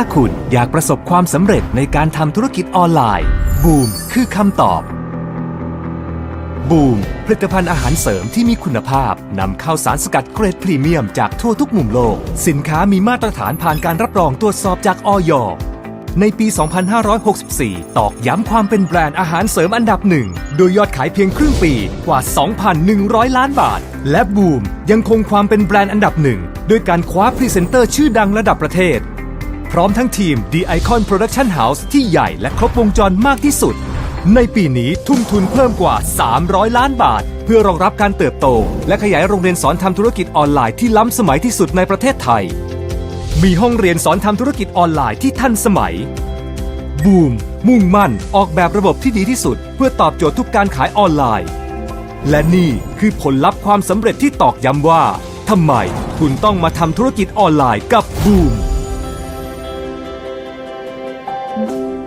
ถ้าคุณอยากประสบความสำเร็จในการทำธุรกิจออนไลน์บูมคือคำตอบบูมผลิตภัณฑ์อาหารเสริมที่มีคุณภาพนำเข้าสารสกัดเกรดพรีเมียมจากทั่วทุกมุมโลก สินค้ามีมาตรฐานผ่านการรับรองตรวจสอบจากออยในปี 2564 ตอกย้ำความเป็นแบรนด์อาหารเสริมอันดับหนึ่ง โดยยอดขายเพียงครึ่งปีกว่า 2,100 ล้านบาท และบูมยังคงความเป็นแบรนด์อันดับหนึ่งด้วยการคว้าพรีเซนเตอร์ชื่อดังระดับประเทศ พร้อมทั้งทีม The Icon Production House ที่ใหญ่และครบวงจรมากที่สุด ในปีนี้ทุ่มทุนเพิ่มกว่า 300 ล้านบาท เพื่อรองรับการเติบโต และขยายโรงเรียนสอนทำธุรกิจออนไลน์ที่ล้ำสมัยที่สุดในประเทศไทย มีห้องเรียนสอนทำธุรกิจออนไลน์ที่ทันสมัยบูมมุ่งมั่นออกแบบระบบที่ดีที่สุด เพื่อตอบโจทย์ทุกการขายออนไลน์ และนี่คือผลลัพธ์ความสำเร็จที่ตอกย้ำว่าทำไมคุณต้องมาทำธุรกิจออนไลน์กับบูม Bye.